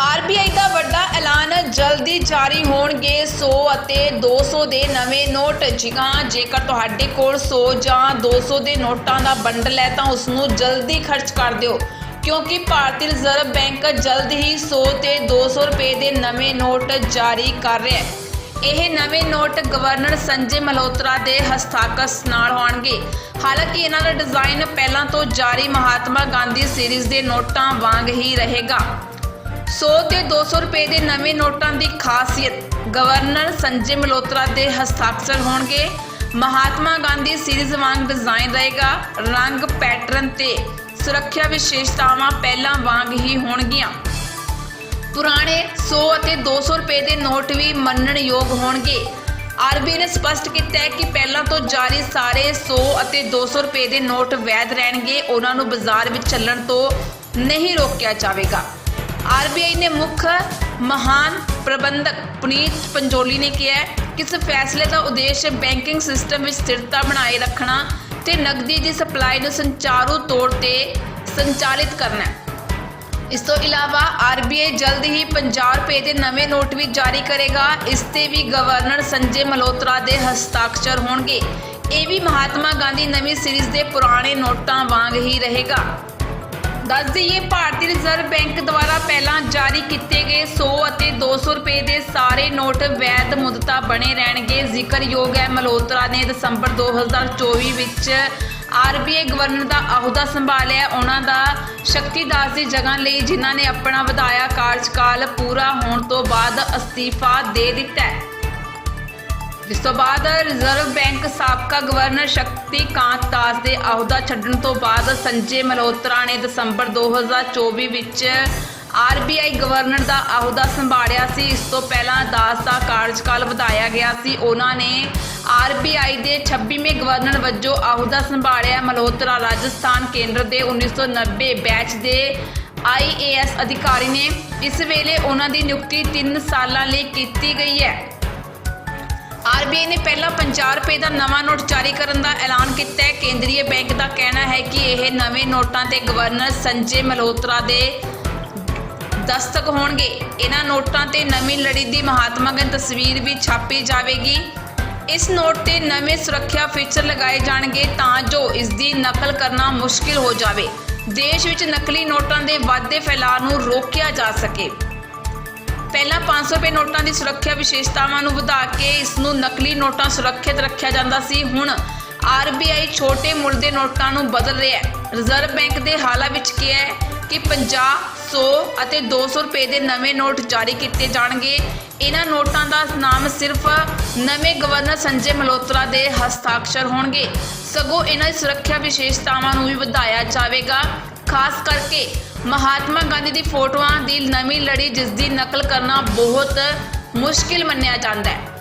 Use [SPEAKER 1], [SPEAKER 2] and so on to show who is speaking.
[SPEAKER 1] RBI ਦਾ ਵੱਡਾ ਐਲਾਨ ਜਲਦੀ ਜਾਰੀ ਹੋਣਗੇ 100 ਅਤੇ 200 ਦੇ ਨਵੇਂ ਨੋਟ। ਜਿਹਾਂ ਜੇਕਰ ਤੁਹਾਡੇ ਕੋਲ 100 ਜਾਂ 200 ਦੇ ਨੋਟਾਂ ਦਾ ਬੰਡਲ ਹੈ, ਤਾਂ ਉਸ ਨੂੰ ਜਲਦੀ ਖਰਚ ਕਰ ਦਿਓ। ਕਿਉਂਕਿ ਭਾਰਤੀ ਰਿਜ਼ਰਵ ਬੈਂਕ ਜਲਦ ਹੀ 100 ਤੇ 200 ਰੁਪਏ ਦੇ ਨਵੇਂ ਨੋਟ ਜਾਰੀ ਕਰ ਰਿਹਾ ਹੈ। ਇਹ ਨਵੇਂ ਨੋਟ ਗਵਰਨਰ ਸੰਜੇ ਮਲਹੋਤਰਾ ਦੇ ਹਸਤਾਖਰ ਨਾਲ ਹੋਣਗੇ। ਹਾਲਾਂਕਿ ਇਹਨਾਂ ਦਾ ਡਿਜ਼ਾਈਨ ਪਹਿਲਾਂ ਤੋਂ ਜਾਰੀ ਮਹਾਤਮਾ ਗਾਂਧੀ ਸੀਰੀਜ਼ ਦੇ ਨੋਟਾਂ ਵਾਂਗ ਹੀ ਰਹੇਗਾ। 100 ਤੇ 200 ਰੁਪਏ ਦੇ ਨਵੇਂ ਨੋਟਾਂ ਦੀ ਖਾਸੀਅਤ। ਗਵਰਨਰ ਸੰਜੇ ਮਲਹੋਤਰਾ ਦੇ ਹਸਤਾਖਰ ਹੋਣਗੇ। ਮਹਾਤਮਾ ਗਾਂਧੀ ਸੀਰੀਜ਼ ਵਾਂਗ ਡਿਜ਼ਾਈਨ ਰਹੇਗਾ। ਰੰਗ ਪੈਟਰਨ ਤੇ ਸੁਰੱਖਿਆ ਵਿਸ਼ੇਸ਼ਤਾਵਾਂ ਪਹਿਲਾਂ ਵਾਂਗ ਹੀ ਹੋਣਗੀਆਂ। ਪੁਰਾਣੇ 100 ਅਤੇ 200 ਰੁਪਏ ਦੇ ਨੋਟ ਵੀ ਮੰਨਣਯੋਗ ਹੋਣਗੇ। ਆਰਬੀਆਈ ਨੇ ਸਪਸ਼ਟ ਕੀਤਾ ਹੈ ਕਿ ਪਹਿਲਾਂ ਤੋਂ ਜਾਰੀ ਸਾਰੇ 100 ਅਤੇ 200 ਰੁਪਏ ਦੇ ਨੋਟ ਵੈਧ ਰਹਿਣਗੇ। ਉਹਨਾਂ ਨੂੰ ਬਾਜ਼ਾਰ ਵਿੱਚ ਚੱਲਣ ਤੋਂ ਨਹੀਂ ਰੋਕਿਆ ਜਾਵੇਗਾ। ਆਰਬੀਆਈ ਨੇ ਮੁੱਖ ਮਹਾਨ ਪ੍ਰਬੰਧਕ ਪੁਨੀਤ ਪੰਜੋਲੀ ਨੇ ਕਿਹਾ ਕਿ ਇਸ ਫੈਸਲੇ ਦਾ ਉਦੇਸ਼ ਬੈਂਕਿੰਗ ਸਿਸਟਮ ਵਿੱਚ ਸਥਿਰਤਾ ਬਣਾਏ ਰੱਖਣਾ ਤੇ ਨਕਦੀ ਦੀ ਸਪਲਾਈ ਨੂੰ ਸੰਚਾਰੂ ਤੌਰ ਤੇ ਸੰਚਾਲਿਤ ਕਰਨਾ ਹੈ। ਇਸ ਤੋਂ ਇਲਾਵਾ ਆਰਬੀਆਈ ਜਲਦ ਹੀ 50 ਰੁਪਏ ਦੇ ਨਵੇਂ ਨੋਟ ਵੀ ਜਾਰੀ ਕਰੇਗਾ। ਇਸ ਤੇ ਵੀ ਗਵਰਨਰ ਸੰਜੇ ਮਲਹੋਤਰਾ ਦੇ ਹਸਤਾਖਰ ਹੋਣਗੇ। ਇਹ ਵੀ ਮਹਾਤਮਾ ਗਾਂਧੀ ਨਵੀਂ ਸੀਰੀਜ਼ ਦੇ ਪੁਰਾਣੇ ਨੋਟਾਂ ਵਾਂਗ ਹੀ ਰਹੇਗਾ। ਦੱਸ ਦਈਏ, ਭਾਰਤੀ ਰਿਜ਼ਰਵ ਬੈਂਕ ਦੁਆਰਾ ਪਹਿਲਾਂ ਜਾਰੀ ਕੀਤੇ ਗਏ 100 ਅਤੇ 200 ਰੁਪਏ ਦੇ ਸਾਰੇ ਨੋਟ ਵੈਧ ਮੁਦਤਾ ਬਣੇ ਰਹਿਣਗੇ। ਜ਼ਿਕਰਯੋਗ ਹੈ, ਮਲਹੋਤਰਾ ਨੇ ਦਸੰਬਰ 2024 ਵਿੱਚ ਆਰਬੀਆਈ ਗਵਰਨਰ ਦਾ ਅਹੁਦਾ ਸੰਭਾਲਿਆ। ਉਹਨਾਂ ਦਾ ਸ਼ਕਤੀਦਾਸ ਦੀ ਜਗ੍ਹਾ ਲਈ ਜਿਨ੍ਹਾਂ ਨੇ ਆਪਣਾ ਵਧਾਇਆ ਕਾਰਜਕਾਲ ਪੂਰਾ ਹੋਣ ਤੋਂ ਬਾਅਦ ਅਸਤੀਫਾ ਦੇ ਦਿੱਤਾ ਹੈ। ਜਿਸ ਤੋਂ ਬਾਅਦ ਰਿਜ਼ਰਵ ਬੈਂਕ ਸਾਬਕਾ ਗਵਰਨਰ ਸ਼ਕਤੀਕਾਂਤ ਦਾਸ ਦੇ ਅਹੁਦਾ ਛੱਡਣ ਤੋਂ ਬਾਅਦ ਸੰਜੇ ਮਲਹੋਤਰਾ ਨੇ ਦਸੰਬਰ 2024 ਵਿੱਚ ਆਰਬੀਆਈ ਗਵਰਨਰ ਦਾ ਅਹੁਦਾ ਸੰਭਾਲਿਆ ਸੀ। ਇਸ ਤੋਂ ਪਹਿਲਾਂ ਦਾਸ ਦਾ ਕਾਰਜਕਾਲ ਵਧਾਇਆ ਗਿਆ ਸੀ। ਉਹਨਾਂ ਨੇ ਆਰਬੀਆਈ ਦੇ 26ਵੇਂ ਗਵਰਨਰ ਵਜੋਂ ਅਹੁਦਾ ਸੰਭਾਲਿਆ। ਮਲਹੋਤਰਾ ਰਾਜਸਥਾਨ ਕੇਂਦਰ ਦੇ 1990 ਬੈਚ ਦੇ ਆਈਏਐਸ ਅਧਿਕਾਰੀ ਨੇ ਇਸ ਵੇਲੇ ਉਹਨਾਂ ਦੀ ਨਿਯੁਕਤੀ 3 ਸਾਲਾਂ ਲਈ ਕੀਤੀ ਗਈ ਹੈ। ਆਰਬੀਆਈ ਨੇ। ਪਹਿਲਾਂ 50 ਰੁਪਏ ਦਾ ਨਵਾਂ ਨੋਟ ਜਾਰੀ ਕਰਨ ਦਾ ਐਲਾਨ ਕੀਤਾ ਹੈ। ਕੇਂਦਰੀ ਬੈਂਕ ਦਾ ਕਹਿਣਾ ਹੈ ਕਿ ਇਹ ਨਵੇਂ ਨੋਟਾਂ ਤੇ ਗਵਰਨਰ ਸੰਜੇ ਮਲਹੋਤਰਾ ਦੇ ਦਸਤਕ ਹੋਣਗੇ। ਇਹਨਾਂ ਨੋਟਾਂ ਤੇ ਨਵੀਂ ਲੜੀ ਦੀ ਮਹਾਤਮਾ ਗਾਂਧੀ ਤਸਵੀਰ ਵੀ ਛਾਪੀ ਜਾਵੇਗੀ। ਇਸ ਨੋਟ ਤੇ ਨਵੇਂ ਸੁਰੱਖਿਆ ਫੀਚਰ ਲਗਾਏ ਜਾਣਗੇ ਤਾਂ ਜੋ ਇਸ ਦੀ ਨਕਲ ਕਰਨਾ ਮੁਸ਼ਕਿਲ ਹੋ ਜਾਵੇ। ਦੇਸ਼ ਵਿੱਚ ਨਕਲੀ ਨੋਟਾਂ ਦੇ ਵਾਧੇ ਫੈਲਾਅ ਨੂੰ ਰੋਕਿਆ ਜਾ ਸਕੇ। ਪਹਿਲਾਂ 500 ਰੁਪਏ ਨੋਟਾਂ ਦੀ ਸੁਰੱਖਿਆ ਵਿਸ਼ੇਸ਼ਤਾਵਾਂ ਨੂੰ ਵਧਾ ਕੇ ਇਸ ਨੂੰ ਨਕਲੀ ਨੋਟਾਂ ਸੁਰੱਖਿਅਤ ਰੱਖਿਆ ਜਾਂਦਾ ਸੀ। ਹੁਣ ਆਰਬੀਆਈ ਛੋਟੇ ਮੁੱਲ ਦੇ ਨੋਟਾਂ ਨੂੰ ਬਦਲ ਰਿਹਾ ਹੈ। ਰਿਜ਼ਰਵ ਬੈਂਕ ਦੇ ਹਾਲਾਂ ਵਿੱਚ ਕਿਹਾ ਹੈ ਕਿ 50 100 ਅਤੇ 200 ਰੁਪਏ ਦੇ ਨਵੇਂ ਨੋਟ ਜਾਰੀ ਕੀਤੇ ਜਾਣਗੇ। ਇਹਨਾਂ ਨੋਟਾਂ ਦਾ ਨਾਮ ਸਿਰਫ ਨਵੇਂ ਗਵਰਨਰ ਸੰਜੇ ਮਲਹੋਤਰਾ ਦੇ ਹਸਤਾਖਰ ਹੋਣਗੇ। ਸਗੋਂ ਇਹਨਾਂ ਦੀ ਸੁਰੱਖਿਆ ਵਿਸ਼ੇਸ਼ਤਾਵਾਂ ਨੂੰ ਵੀ ਵਧਾਇਆ ਜਾਵੇਗਾ। ਖਾਸ ਕਰਕੇ ਮਹਾਤਮਾ ਗਾਂਧੀ ਦੀ ਫੋਟੋਆਂ ਦੀ ਨਵੀਂ ਲੜੀ ਜਿਸ ਦੀ ਨਕਲ ਕਰਨਾ ਬਹੁਤ ਮੁਸ਼ਕਿਲ ਮੰਨਿਆ ਜਾਂਦਾ ਹੈ।